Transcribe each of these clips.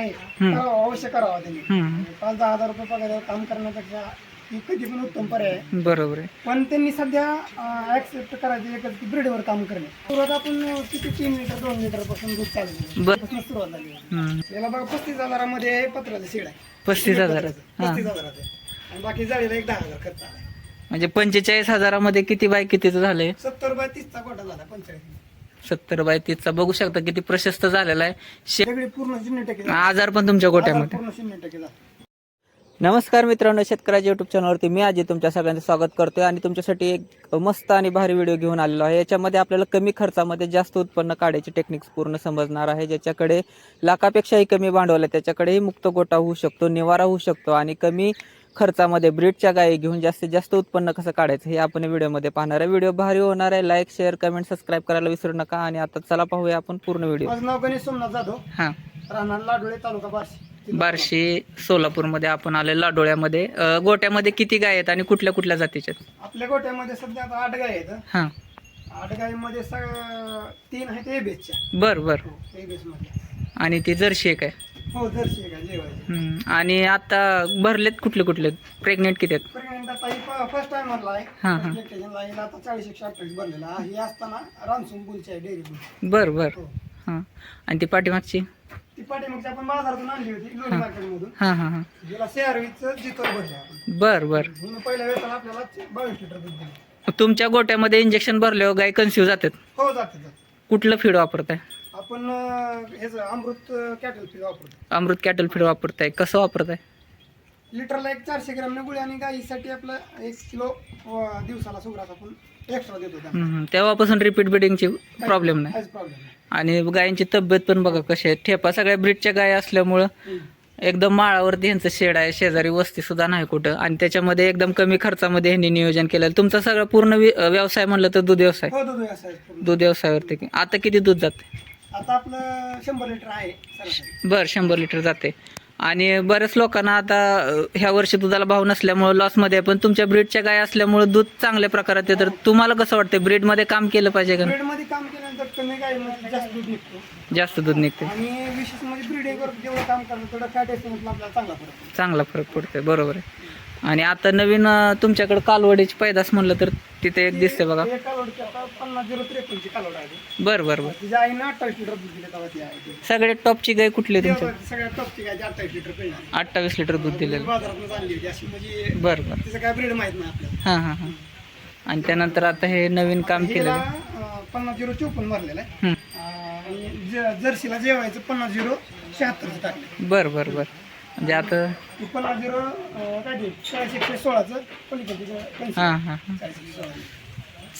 आहे करावं अवश्य करावा त्यांनी. पाच दहा हजार रुपये पगारावर काम करण्यापेक्षा कधी पण उत्तम पर्याय आहे. बरोबर आहे. पण त्यांनी सध्या ऍक्सेप्ट करायचे एकच की ब्रीडवर काम करणे. सुरुवात आपण किती तीन लिटर दोन लिटरपासून दूध चालू. पासून सुरुवात झाली. याला बघा पस्तीस हजारामध्ये पत्राचं शेड आहे. पस्तीस हजाराचं पस्तीस हजाराचं. आणि बाकी जाळीला एक दहा हजार खर्च आला म्हणजे पंचेचाळीस हजारामध्ये किती बाय कितीचं झालंय? सत्तर बाय तीसचा कोटा झाला पंचाळीस सत्तर बाय तीसचा बघू शकता किती प्रशस्त झालेला आहे. आजार पण तुमच्या गोट्यामध्ये. नमस्कार मित्रांनो शेतकऱ्याच्या युट्यूब चॅनलवरती मी आजी तुमच्या सगळ्यांचं स्वागत करतोय आणि तुमच्यासाठी एक मस्त आणि भारी व्हिडिओ घेऊन आलेलो आहे. याच्यामध्ये आपल्याला कमी खर्चामध्ये जास्त उत्पन्न काढायचे टेक्निक्स पूर्ण समजणार आहे. ज्याच्याकडे लाखापेक्षाही कमी भांडवल आहे त्याच्याकडेही मुक्त गोटा होऊ शकतो निवारा होऊ शकतो आणि कमी खर्चामध्ये ब्रीडच्या गायी घेऊन जास्तीत जास्त उत्पन्न कसं काढायचं हे आपण व्हिडिओमध्ये पाहणार आहे. व्हिडिओ भारी होणार आहे. लाईक शेअर कमेंट सबस्क्राईब करायला विसरू नका. आणि आता चला पाहूया आपण पूर्ण व्हिडिओ. माझं नाव गणेश सोमनाथ जाधव. हां. राहणार लाडोळे तालुका बार्शी. बार्शी सोलापूरमध्ये आपण आले लाडोळ्यामध्ये. अ, गोट्यामध्ये किती गाय आहेत आणि कुठल्या कुठल्या जातीच्या आहेत? आपल्या गोट्यामध्ये सध्या आता आठ गाय आहेत. हां. आठ गायीमध्ये सग तीन आहेत एबेसच्या बर बर. आणि ती जर्शी एक आहे. हो जर्सी आहे का? जेवायचे. हम्म. आणि आता भरलेत कुठले कुठले? प्रेग्नेंट किती आहेत? प्रेग्नेंट आता ही फर्स्ट टाइम म्हणला आहे. हां, हां. First lactation ला हिला आता चाळीस एकशे अठ्ठावीस भरलेला आहे. ही असताना बुलची आहे डेअरी बुल बर बर. हो. हां. आणि ती पाठीमागची? ती पाठीमागची आपण बाजारातून आणली होती लोणी हां. हां हां हिला शेअरवीचं जितोर भरले आपण. बर बर. हिनं पहिल्या वेळेला आपल्याला बावीस लिटर दूध दिलं. तुमच्या गोट्यामध्ये इंजेक्शन भरल्यावर गाय कन्फ्यूज जातात? हो जाते जाते. कुठलं फीड वापरताय? आपण ह्याचं अमृत कॅटल फीड वापरतो. अमृत कॅटल फीड वापरताय. कसं वापरताय? लिटरला एक चारशे ग्रॅम गुळी आणि गाईसाठी आपलं एक किलो अं, दिवसाला सुग्रास आपण एक्स्ट्रा देतो त्यांना. हम्म, हम्म. तेव्हापासून रिपीट बिडिंगची प्रॉब्लेम नाही. काहीच प्रॉब्लेम नाही. आणि गायींची तब्येत पण बघा कशी आहे. ठेपा सगळ्या ब्रीडच्या गाय असल्यामुळं हम्म. एकदम माळावरती यांचं शेड आहे. शेजारी वस्ती सुद्धा नाही कुठं. आणि त्याच्यामध्ये एकदम कमी खर्चामध्ये यांनी नियोजन केलेलं. तुमचा सगळं पूर्ण वि- व्यवसाय म्हणलं तर दूध व्यवसाय? हो दूध असं आहे पूर्ण. दूध व्यवसायावरती. आता किती दूध जाते आता आपलं शंभर लिटर आहे सरासरी बर शंभर लिटर जाते. आणि बऱ्याच लोकांना आता अं, ह्या वर्षी दुधाला भाव नसल्यामुळे लॉसमध्ये आहे पण तुमच्या ब्रीडच्या गाय असल्यामुळे दूध चांगल्या प्रकारात येतं. तर तुम्हाला कसं वाटतं ब्रीडमध्ये काम केलं पाहिजे का? काम केल्यानंतर कमी जास्त दूध निघतो. जास्त दूध निघते आणि विशेष म्हणजे ब्रीडिंगवर जेवढं काम करतो तेवढं फॅट एस्टिमेटला आपल्याला चांगला पडतो. चांगला फरक पडतोय बरोबर आहे. आणि आता नवीन तुमच्याकडे कालवडीची पैदास म्हणलं तर तिथे एक दिसते बघा. पन्नास झिरो त्रेपन्नची आहे. बर बर बर. तिच्या आईनं अठ्ठावीस लिटर दूध दिले तेव्हा ती आहे ती. सगळ्यात टॉपची गाय कुठली आहे तुमच्या तेव्हा सगळ्या टॉपची गायची अठ्ठावीस लिटर पेळ अठ्ठावीस लिटर दूध दिलेलं बाजारात आणली होती. अशी म्हणजे बर बर. तिचं काय ब्रीड माहीत नाही आपल्याला. हां हां हां. आणि त्यानंतर आता हे नवीन काम हिला केलेलं आहे. अं, पन्नास झिरो चोपन्न भरलेला आहे. हं. अं, आणि ज- जर्सीला जेवायचं पन्नास झिरो शहात्तरचं टाकलं बर बर बर. म्हणजे आता झिरो काय ते चाळीस एकशे सोळाचं. हां हां हां.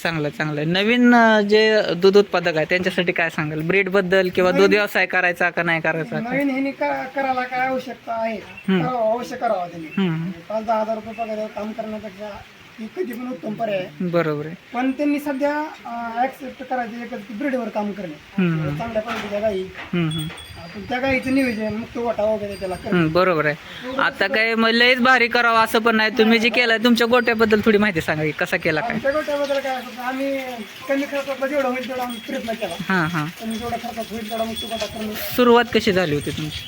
चांगलं चांगलं. नवीन जे दूध उत्पादक आहे त्यांच्यासाठी काय सांगाल? ब्रीडबद्दल किंवा दूध व्यवसाय करायचा का नाही करायचा? नवीन ह्याने का- करायला काय आवश्यकता आहे? करावं, अवश्य करावा त्यांनी. हम्म, पाच दहा हजार रुपये पगारावर काम करण्यापेक्षा ही कधी पण उत्तम पर्याय आहे. बरोबर आहे. पण त्यांनी सध्या ऍक्सेप्ट करायचे एकच ब्रीडवर काम करणे. हम्म, चांगल्या पद्धतीच्या गाई हम्म, हम्म. आपण त्या गाईचं नियोजन मुक्त वाटा वगैरे त्याला करणे हम्म, बरोबर आहे. आता काय मग लयच भारी करावं असं पण नाही. तुम्ही जे केलं तुमच्या गोट्याबद्दल थोडी माहिती सांगा की कसा केला काय. आमच्या गोट्याबद्दल काय असतं, आम्ही कमी खर्चातला जेवढा होईल तेवढा आम्ही प्रयत्न केला. हां हां. कमी जेवढा खर्चात होईल तेवढा मुक्त वाटा करणे सुरुवात कशी झाली होती तुमची?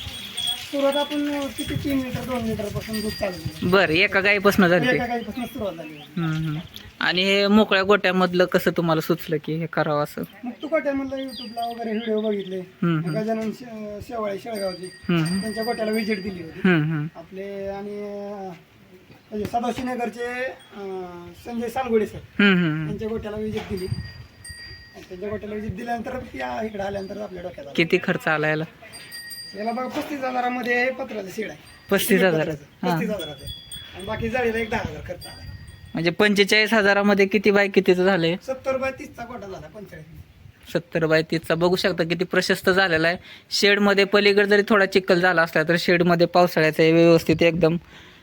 सुरुवात आपण किती तीन लिटर दोन लिटरपासून दूध चालू आहे. बरं एका गाईपासून झाली ती एका गाईपासून सुरुवात झाली आहे. हम्म, हम्म. आणि हे मोकळ्या गोट्यामधलं कसं तुम्हाला सुचलं की हे करावं असं मुक्त गोट्यामधलं युट्यूबला वगैरे व्हिडिओ बघितले हम्म, हम्म. गजानन शे- शेवाळे शेळगावची हम्म, त्यांच्या गोट्याला व्हिजिट दिली होती हम्म, हम्म. आपले आणि अं, म्हणजे सदाशिवनगरचे अं, संजय सालगोडे सर हम्म, हम्म. त्यांच्या गोट्याला व्हिजिट दिली आणि त्यांच्या गोट्याला व्हिजिट दिल्यानंतर त्या इकडे आल्यानंतर आपल्या डोक्यात आलं. किती खर्च आला याला याला बघा पस्तीस हजारामध्ये पत्राचं शेड आहे. पस्तीस हजाराचं. आणि बाकी जाळीला एक दहा हजार खर्च आला म्हणजे पंचेचाळीस हजारामध्ये किती बाय कितीचं झालंय? सत्तर बाय तीसचा गोटा झाला पंचेचाळीस. सत्तर बाय तीसचा. बघू शकता किती प्रशस्त झालेला आहे. शेडमध्ये पलीकडे जरी थोडा चिखल झाला असला तर शेडमध्ये पावसाळ्याचं आहे व्यवस्थित एकदम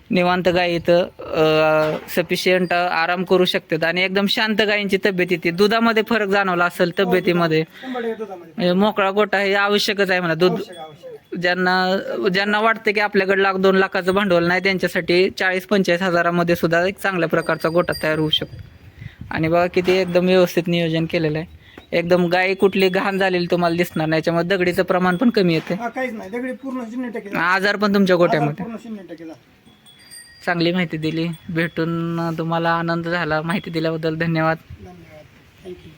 निवांत गाय इथं सफिशियंट आराम करू शकतात. आणि एकदम शांत गायींची तब्येत येते दुधामध्ये फरक जाणवला असेल तब्येतीमध्ये. शंभर टक्के दुधामध्ये. म्हणजे मोकळा गोटा हे आवश्यकच आहे म्हणा. दूध आवश्यक आवश्यक. आहे. ज्यांना ज्यांना वाटतं की आपल्याकडे लाख दोन लाखाचं भांडवल नाही त्यांच्यासाठी चाळीस पंचेचाळीस हजारामध्ये सुद्धा एक चांगल्या प्रकारचा गोटा तयार होऊ शकतो. आणि बघा किती एकदम व्यवस्थित नियोजन केलेलं आहे. एकदम गाय कुठली घाण झालेली तुम्हाला दिसणार नाही. याच्यामुळे दगडीचं प्रमाण पण कमी येते काहीच नाही. दगडी पूर्ण शून्य टक्के आजार पण तुमच्या गोट्यामध्ये. पूर्ण शून्य टक्के झाला. चांगली माहिती दिली. भेटून तुम्हाला आनंद झाला. माहिती दिल्याबद्दल धन्यवाद. धन्यवाद. थँक्यू